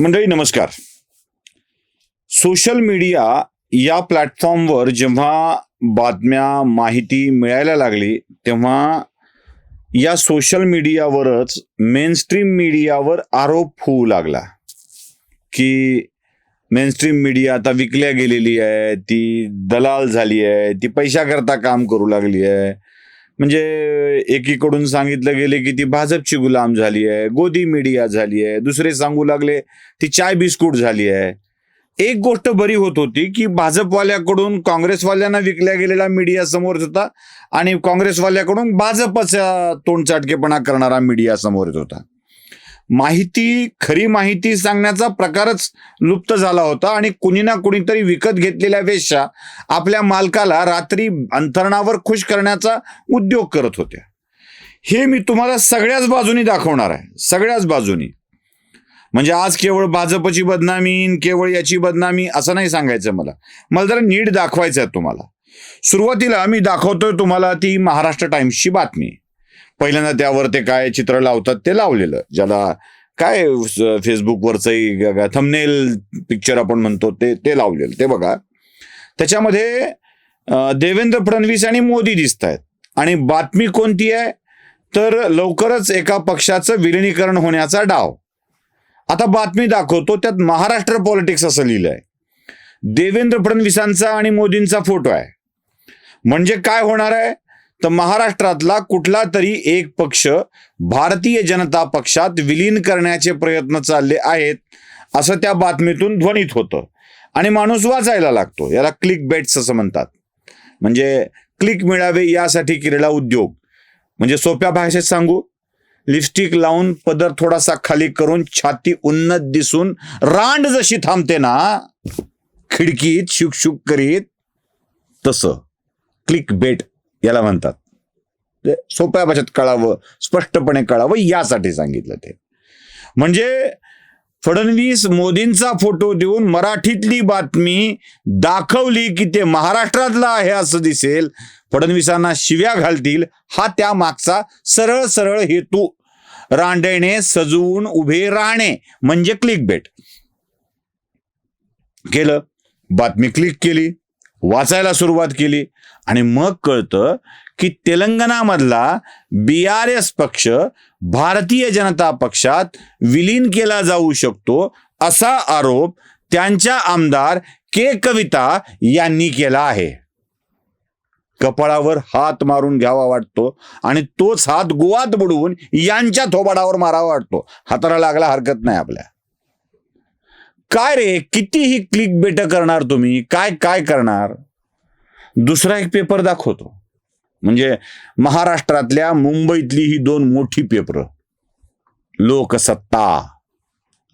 मंडळी नमस्कार. Social media या प्लॅटफॉर्मवर जेव्हा बातम्या माहिती मिळायला लागली तेव्हा या सोशल मीडियावरच मेनस्ट्रीम मीडियावर आरोप होऊ लागला. की मेनस्ट्रीम मीडिया आता विकल्या गेलेली आहे ती दलाल झाली आहे ती पैशाकरता काम करू लागली आहे. म्हणजे एकीकडून सांगितलं गेले की ती भाजपची गुलाम झाली आहे गोदी मीडिया झाली आहे दुसरे सांगू लागले ती चाय बिस्कुट झाली आहे. एक गोष्ट बरी होत होती की भाजपवाल्याकडून काँग्रेसवाल्यांना विकल्या गेलेला मीडिया समोर होता आणि काँग्रेसवाल्याकडून भाजपचा तोंडचाटकेपणा करणारा मीडिया समोर येत होता. माहिती खरी माहिती सांगण्याचा प्रकारच लुप्त झाला होता आणि कुणी ना कुणीतरी विकत घेतलेल्या वेश्या आपल्या मालकाला रात्री अंतरणावर खुश करण्याचा उद्योग करत होत्या. हे मी तुम्हाला सगळ्याच बाजूनी दाखवणार आहे. सगळ्याच बाजूनी. म्हणजे आज केवळ भाजपची बदनामी केवळ याची बदनामी असं नाही सांगायचं मला. मला जरा नीट दाखवायचं आहे तुम्हाला. सुरुवातीला मी दाखवतोय तुम्हाला ती महाराष्ट्र टाइम्सची बातमी. पहिल्यांदा त्यावर ते काय चित्र लावतात ते लावलेलं. ज्याला काय फेसबुकवरचंही थमनेल पिक्चर आपण म्हणतो ते ते लावलेलं. ते बघा. त्याच्यामध्ये देवेंद्र फडणवीस आणि मोदी दिसत आहेत आणि बातमी कोणती आहे? तर लवकरच एका पक्षाचं विलिनीकरण होण्याचा डाव. आता बातमी दाखवतो त्यात महाराष्ट्र पॉलिटिक्स असं लिहिलं आहे देवेंद्र फडणवीसांचा आणि मोदींचा फोटो आहे. म्हणजे काय होणार आहे? तर महाराष्ट्रातला कुठला तरी एक पक्ष भारतीय जनता पक्षात विलीन करण्याचे प्रयत्न चालले आहेत असं त्या बातमीतून ध्वनित होतं. आणि माणूस वाचायला लागतो याला क्लिक बेट्स असं म्हणतात. म्हणजे क्लिक मिळावे यासाठी केलेला उद्योग. म्हणजे सोप्या भाषेत सांगू लिपस्टिक लावून पदर थोडासा खाली करून छाती उन्नत दिसून रांड जशी थांबते ना खिडकीत शुकशुक करीत तसं. क्लिक बेट याला म्हणतात. ते सोप्या भाषेत कळावं स्पष्टपणे कळावं यासाठी सांगितलं ते. म्हणजे फडणवीस मोदींचा फोटो देऊन मराठीतली बातमी दाखवली की ते महाराष्ट्रातला आहे असं दिसेल फडणवीसांना शिव्या घालतील हा त्या मागचा सरळ सरळ हेतू. रांडेणे सजवून उभे राहणे म्हणजे क्लिक बेट केलं. बातमी क्लिक केली. वाचायला सुरुवात केली. आणि मग कळतं की तेलंगणामधला बी आर एस पक्ष भारतीय जनता पक्षात विलीन केला जाऊ शकतो असा आरोप त्यांच्या आमदार के कविता यांनी केला आहे. कपाळावर हात मारून घ्यावा वाटतो आणि तोच हात गोवात बुडवून यांच्या थोबाडावर मारावा वाटतो. हाताला लागला हरकत नाही आपल्या. काय रे? कितीही क्लिक बेट करणार तुम्ही काय काय करणार? दुसरा एक पेपर दाखवतो. म्हणजे महाराष्ट्रातल्या मुंबईतली ही दोन मोठी पेपर लोकसत्ता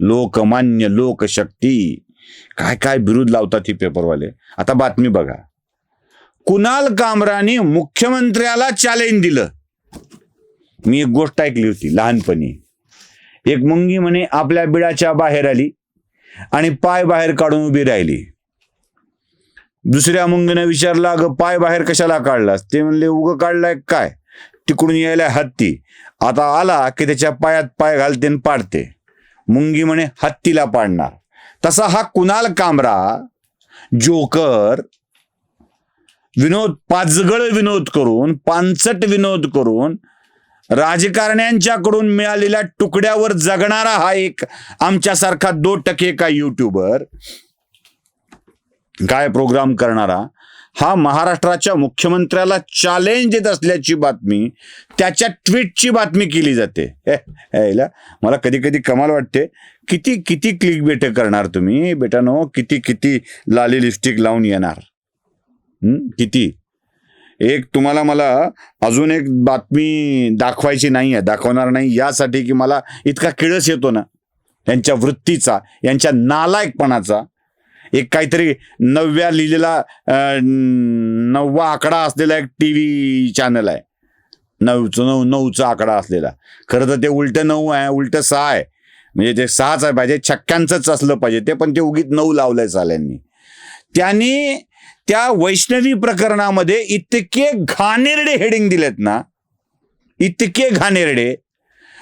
लोकमान्य लोकशक्ती. काय काय विरोध लावतात ही पेपरवाले आता बातमी बघा. कुणाल कामराने मुख्यमंत्र्याला चॅलेंज दिलं? मी एक गोष्ट ऐकली होती लहानपणी. एक मुंगी म्हणे आपल्या बिळाच्या बाहेर आली. आणि पाय बाहेर काढून उभी राहिली. दुसऱ्या मुंगीनं विचारला अगं पाय बाहेर कशाला काढलास? ते म्हणले उगं काढलाय काय? तिकडून यायला हत्ती. आता आला की त्याच्या पायात पाय घालते आणि पाडते. मुंगी म्हणे हत्तीला पाडणार. तसा हा कुणाल कामरा जोकर विनोद पाचगळ विनोद करून पानसट विनोद करून राजकारण्यांच्याकडून मिळालेल्या तुकड्यावर जगणारा हा एक आमच्यासारखा दो टके का युट्यूबर काय प्रोग्राम करणारा? हा महाराष्ट्राच्या मुख्यमंत्र्याला चॅलेंज देत असल्याची बातमी त्याच्या ट्विटची बातमी केली जाते. हे, मला कधी कधी कमाल वाटते. किती किती क्लिक बेटे करणार तुम्ही? बेटानो किती किती लाली लिपस्टिक लावून येणार? किती? एक तुम्हाला मला अजून एक बातमी दाखवायची नाही आहे दाखवणार नाही. यासाठी की मला इतका किळस येतो ना यांच्या वृत्तीचा यांच्या नालायकपणाचा. एक काहीतरी नवव्या लिहिलेला नववा आकडा असलेला एक टी व्ही चॅनल आहे. नऊचं नऊ नऊचा आकडा असलेला. खरं तर ते उलटं नऊ आहे उलटं सहा आहे. म्हणजे ते सहाच आहे पाहिजे छक्क्यांचंच असलं पाहिजे. ते पण ते उगीत नऊ लावलंय साल्यांनी. त्यांनी त्या वैष्णवी प्रकरणामध्ये इतके घाणेरडे हेडिंग दिलेत ना इतके घाणेरडे.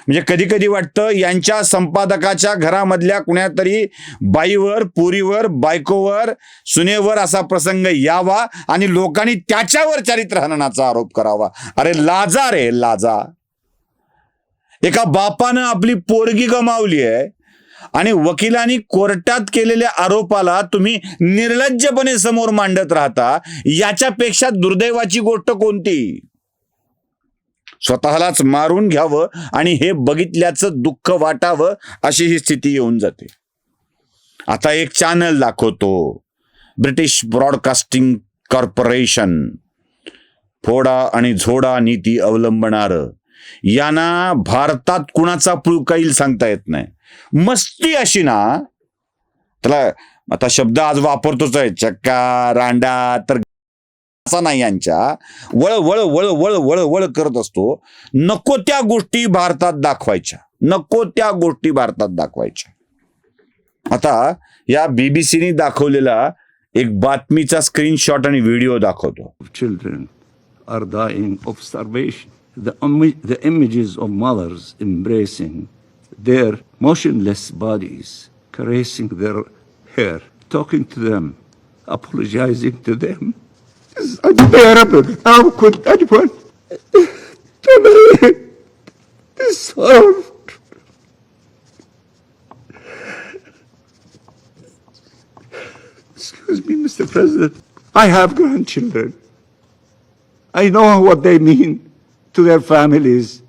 म्हणजे कधी कधी वाटतं यांच्या संपादकाच्या घरामधल्या कुण्यातरी बाईवर पुरीवर बायकोवर सुनेवर असा प्रसंग यावा आणि लोकांनी त्याच्यावर चारित्र्य हननाचा आरोप करावा. अरे लाजा रे लाजा. एका बापानं आपली पोरगी गमावली आहे आणि वकिलांनी कोर्टात केलेल्या आरोपाला तुम्ही निर्लज्जपणे समोर मांडत राहता. याच्यापेक्षा दुर्दैवाची गोष्ट कोणती? स्वतःलाच मारून घ्यावं आणि हे बघितल्याचं दुःख वाटावं अशी ही स्थिती येऊन जाते. आता एक चॅनल दाखवतो. ब्रिटिश ब्रॉडकास्टिंग कॉर्पोरेशन फोडा आणि झोडा नीती अवलंबणारं. यांना भारतात कुणाचा पुळका येईल सांगता येत नाही. मस्ती अशी ना त्याला आता शब्द आज वापरतोच आहे चक्का रांडा तर असा नाही यांच्या. वळ वळ वळ वळ वळ वळ करत असतो. नको त्या गोष्टी भारतात दाखवायच्या. नको त्या गोष्टी भारतात दाखवायच्या. आता या बीबीसीने दाखवलेला एक बातमीचा स्क्रीनशॉट आणि व्हिडिओ दाखवतो. Children are are dying. The, the images of mothers embracing their motionless bodies, caressing their hair, talking to them, apologizing to them, is unbearable. How could anyone tolerate this horror? Excuse me, Mr. President. I have grandchildren. I know what they mean to their families.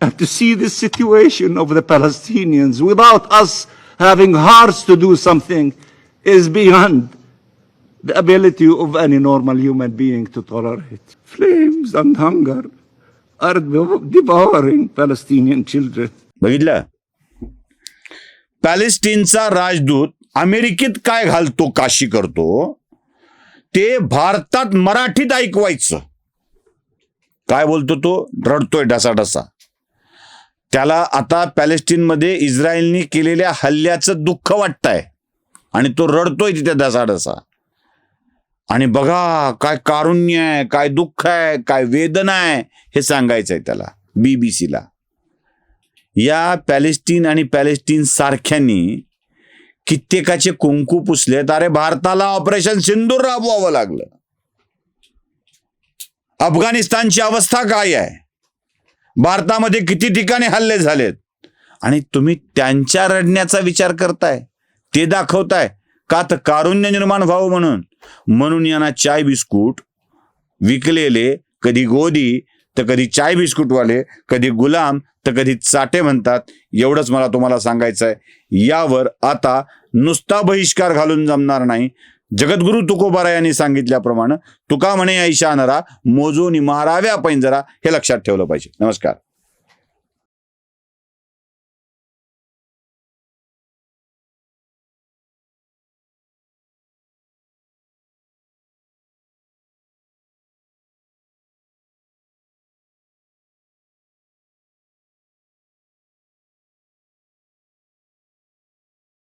And to see the situation of the Palestinians without us having hearts to do something is beyond the ability of any normal human being to tolerate. Flames and hunger are devouring Palestinian children. बघितलं पॅलेस्टीनचा राजदूत अमेरिकेत काय घालतो काशी करतो ते भारतात मराठीत ऐकवायचं काय बोलतो तो? रडतोय ढसाढसा. त्याला आता पॅलेस्टीनमध्ये इस्रायलने केलेल्या हल्ल्याचं दुःख वाटतंय. आणि तो रडतोय तिथे ढसाढसा. आणि बघा काय कारुण्य आहे काय दुःख आहे काय वेदना आहे हे सांगायचंय त्याला बीबीसीला या पॅलेस्टीन आणि पॅलेस्टीन सारख्यांनी कित्येकाचे कुंकू पुसलेत. अरे भारताला ऑपरेशन सिंदूर राबवावं लागलं. अफगाणिस्तानची अवस्था काय आहे? भारतामध्ये किती ठिकाणी हल्ले झालेत? आणि तुम्ही त्यांच्या रडण्याचा विचार करताय ते दाखवताय का तर कारुण्य निर्माण व्हावं म्हणून? म्हणून यांना चाय बिस्कुट विकलेले कधी गोदी तर कधी चाय बिस्कुटवाले कधी गुलाम तर कधी चाटे म्हणतात. एवढंच मला तुम्हाला सांगायचं आहे यावर आता नुसता बहिष्कार घालून जमणार नाही. जगद्गुरु तुकोबारा यांनी सांगितल्याप्रमाणे तुका म्हणे ऐशा नरा मोजून महाराव्या पैंजरा हे लक्षात ठेवलं पाहिजे. नमस्कार.